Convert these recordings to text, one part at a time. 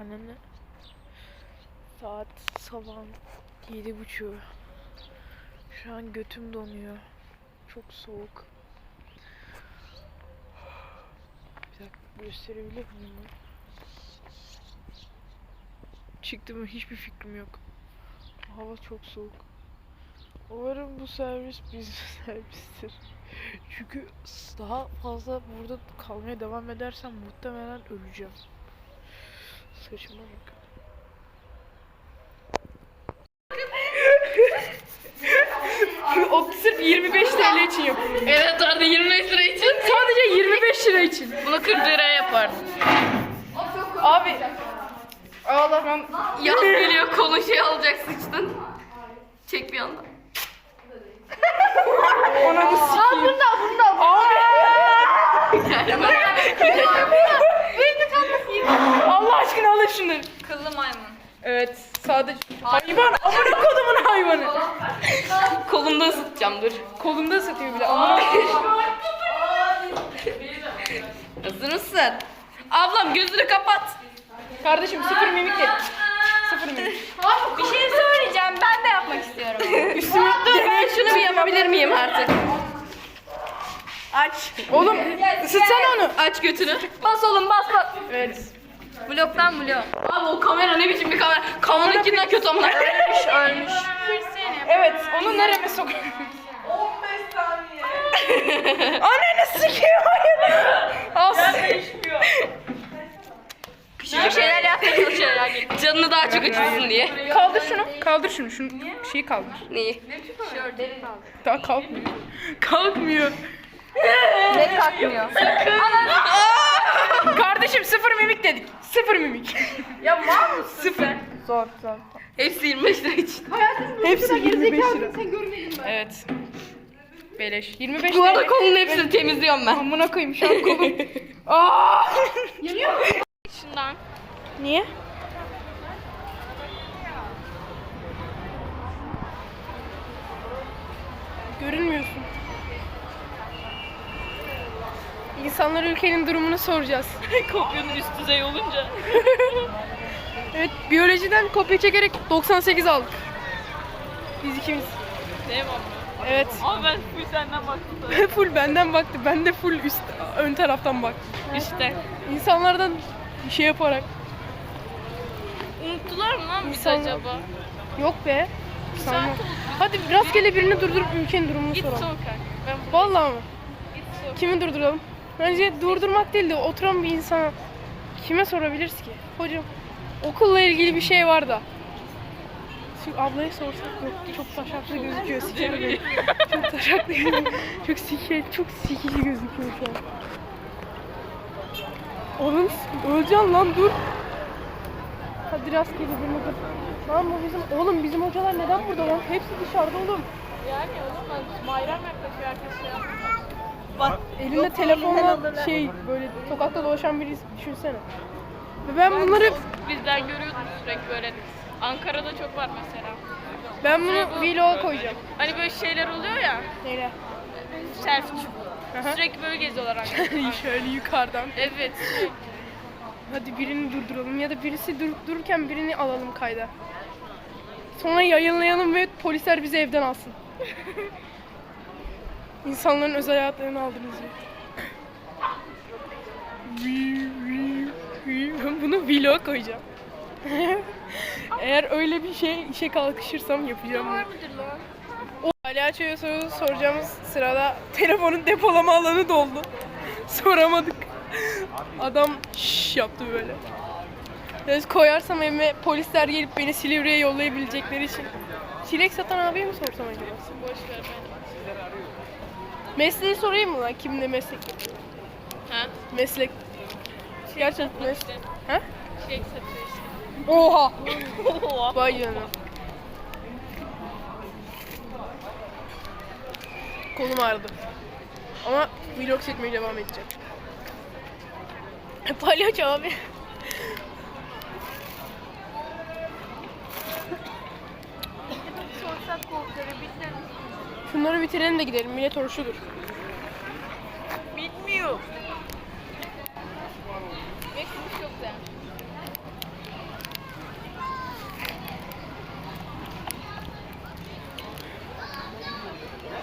Anne. Saat sabah yedi buçuğu. Şu an götüm donuyor. Çok soğuk. Bir dakika gösterebilir miyim? bunu? Çıktı mı hiçbir fikrim yok. Hava çok soğuk. Umarım bu servis bizim servistir. Çünkü daha fazla burada kalmaya devam edersem muhtemelen öleceğim. Saçıma bak. O sırf 25 TL için yapılıyor. Evet orada 25 lira için Sadece 25 lira için. bunu 40 liraya yapardım. Abi. Ağlamam. Yaz geliyor kolu şey alacak sıçtın. Çek bir anda. Ananı sikeyim. Bunda bunda. Allah aşkına alın şunları. Kıllı maymun. Evet sadece hayvan amına kodumun hayvanı. Kolumda ısıtacağım dur. Kolumda satıyor bile amına Hazır mısın? Ablam gözünü kapat. Kardeşim sıfır mimik de. Sıfır mimik. Bir şey söyleyeceğim ben de yapmak istiyorum. Üstüme Ben şunu bir yapabilir miyim artık? Aç. Oğlum ısıtsana onu. Aç götünü. Bas oğlum bas bas. Evet. Bloktan blok. Abi o kamera ne biçim bir kamera? Kamununkinden kötü amına. Ölmüş ölmüş. Evet onu nereye sokuyorum? 15 saniye. Ananı hayır. As. Küçücük şeyler yapmaya çalışıyor yani. Canını daha çok acıtsın diye. Kaldır şunu. Kaldır şunu. Şunu şeyi kaldır. Neyi? Daha kalkmıyor. Kalkmıyor. Ne kalkmıyor? Kardeşim sıfır mimik dedik. Sıfır mimik. Ya var mısın Sıfır. Zor zor. Hepsi 25 lira için. Hepsi 25 lira. Evet. Beleş. 25 Bu arada kolun hepsini temizliyorum ben. Amına koyayım şu an kolum. Aa! Şundan. Niye? Görünmüyorsun. İnsanlar ülkenin durumunu soracağız. Kopyanın üst düzey olunca. Evet, biyolojiden kopya çekerek 98 aldık. Biz ikimiz. Ne var Evet. Ama ben full senden baktım. full benden baktı. Ben de full üst ön taraftan bak. İşte. İnsanlardan bir şey yaparak. Unuttular mı lan İnsanlar- acaba? Yok be. Sanmam. Hadi rastgele birini durdurup ülkenin durumunu Git soralım. sokak. Ben bu Vallahi mı? git sokak. Kimi durduralım? Bence durdurmak değil de oturan bir insana kime sorabiliriz ki? Hocam okulla ilgili bir şey var da. Şu ablaya sorsak yok çok taşaklı gözüküyor siker beni. Çok taşaklı çok siker çok sikici gözüküyor şu an. Oğlum öleceksin lan dur. Hadi rastgele birini dur. Lan bu bizim oğlum bizim hocalar neden burada lan? Hepsi dışarıda oğlum. Yani oğlum bayram yaklaşıyor herkes ya. Elinde telefonla şey böyle sokakta dolaşan biri düşünsene. Ve ben bunları Bizden görüyordum sürekli böyle. Ankara'da çok var mesela. ben bunu vlog'a koyacağım. Hani böyle şeyler oluyor ya. Neyle? Selfie Aha. Sürekli böyle geziyorlar Ankara'da. Şöyle yukarıdan. evet. Hadi birini durduralım ya da birisi durup dururken birini alalım kayda. Sonra yayınlayalım ve polisler bizi evden alsın. İnsanların özel hayatlarını aldınız. Ben bunu vlog koyacağım. Eğer öyle bir şey işe kalkışırsam yapacağım bunu. O palyaçoya soru soracağımız sırada telefonun depolama alanı doldu. Soramadık. Adam şş yaptı böyle. Yani koyarsam evime polisler gelip beni Silivri'ye yollayabilecekleri için. Çilek satan abiye mi sorsam acaba? Boş ver ben. Mesleği sorayım mı lan? Kim ne meslek? Ha? Meslek. Gerçekten meslek. İşte. Ha? Şey satıyor işte. Oha! Vay canına. Kolum ağrıdı. Ama vlog çekmeye devam edeceğim. Palyaço abi. Bunları bitirelim de gidelim. Millet oruçludur. Bitmiyor. Beş kuruş yok.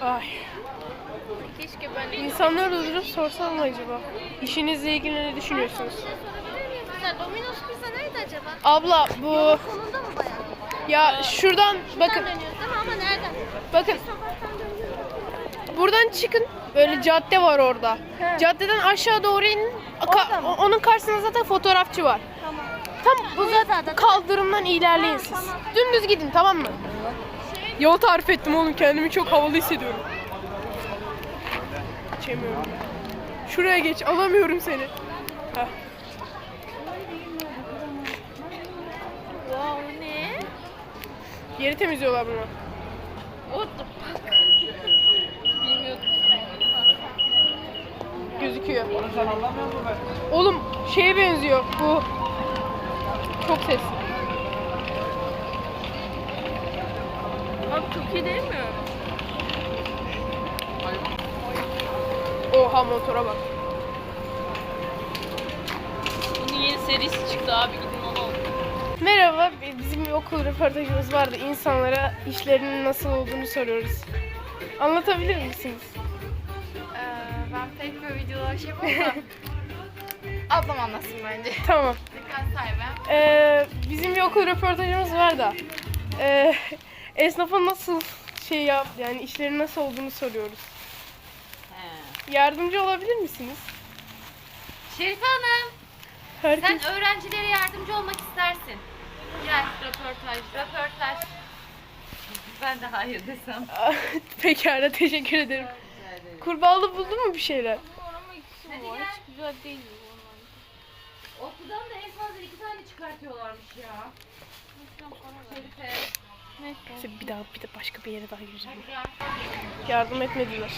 Ay. Keşke ben de... Durup sorsam mı acaba? İşinizle ilgili ne düşünüyorsunuz? Şey Domino's pizza nerede acaba? Abla bu... Yolun sonunda mı bayağı? Ya şuradan, şuradan bakın. dönüyoruz değil mi? Ama nereden? Bakın. Bir sokaktan buradan çıkın böyle cadde var orada. Caddeden aşağı doğru inin. Ka- o- onun karşısında zaten fotoğrafçı var. Tamam. Tam bu zaten. zaten kaldırımdan ilerleyin siz. Dümdüz gidin tamam mı? Yol tarif ettim oğlum kendimi çok havalı hissediyorum. Geçemiyorum. Şuraya geç alamıyorum seni. Heh. Wow ne? Yeri temizliyorlar bunu. What the fuck? Gözüküyor. Oğlum şeye benziyor bu. Çok ses. Abi çok iyi değil mi? Oha motora bak. Bunun yeni serisi çıktı abi gidin onu alın. Merhaba, bizim bir okul röportajımız vardı. İnsanlara işlerinin nasıl olduğunu soruyoruz. Anlatabilir misiniz? Pek böyle videolar şey yapamam. Ablam anlatsın bence. Tamam. Dikkat sahibi. Ee, bizim bir okul röportajımız var da. Ee, esnafa nasıl şey yap, yani işlerin nasıl olduğunu soruyoruz. Yardımcı olabilir misiniz? Şerife Hanım, Herkes. sen öğrencilere yardımcı olmak istersin. Gel, röportaj. Röportaj. Ben de hayır desem. Pekala, teşekkür ederim. Kurbağalı buldun mu bir şeyler? Hadi gel. Hiç güzel değil Okuldan da en fazla iki tane çıkartıyorlarmış ya. Şerife. Neyse, bir daha bir de başka bir yere daha gireceğim. Hadi gel. Yardım etmediler.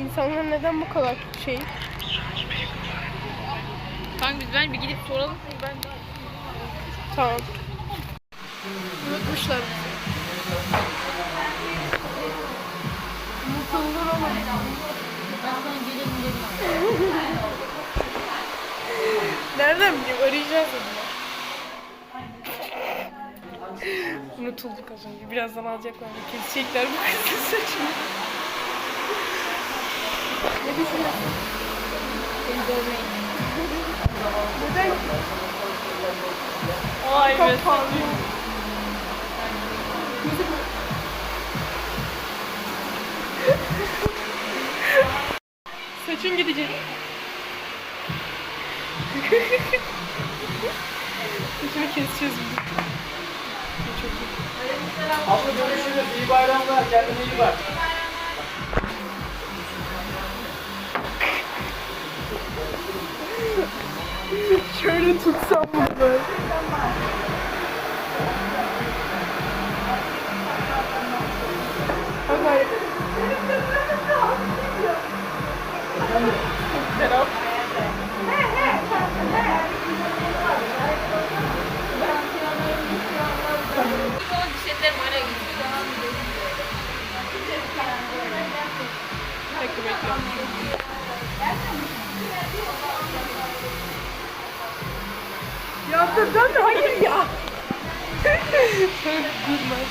İnsanlar neden bu kadar şey? Kanka biz ben bir gidip soralım. Ben Tamam. Unutmuşlar bizi. Nereden bileyim? Arayacağız onu. Unutulduk az önce. Birazdan alacaklar. Kesecekler bu kızın saçını. Ne düşünüyorsun? Neden? Ay be. Çok parlıyor. Saçın gidecek. Saçını keseceğiz bunu. Çok iyi. Abla görüşürüz. İyi bayramlar. Kendine iyi bak. Şöyle tutsam bunu böyle. Gidiyor. Bekle bekle. Ya dur dönme hayır ya. Durma.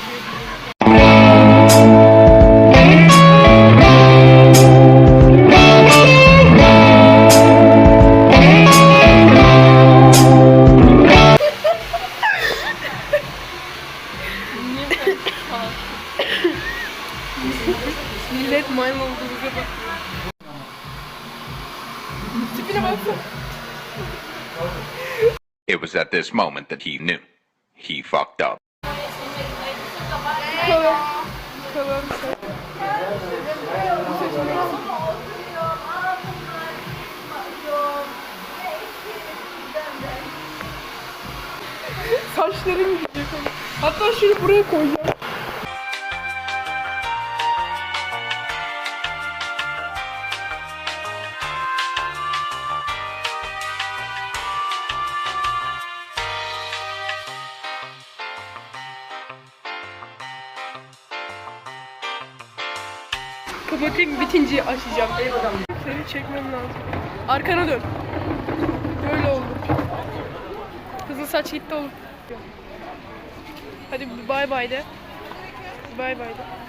It was at this moment that he knew. He fucked up. Saçlarım gidecek. Hatta şunu buraya koyacağım. Kapatayım bitince açacağım. Seni çekmem lazım. Arkana dön. Böyle oldu. Kızın saç gitti oğlum. Hadi bay bay de. Bay bay de.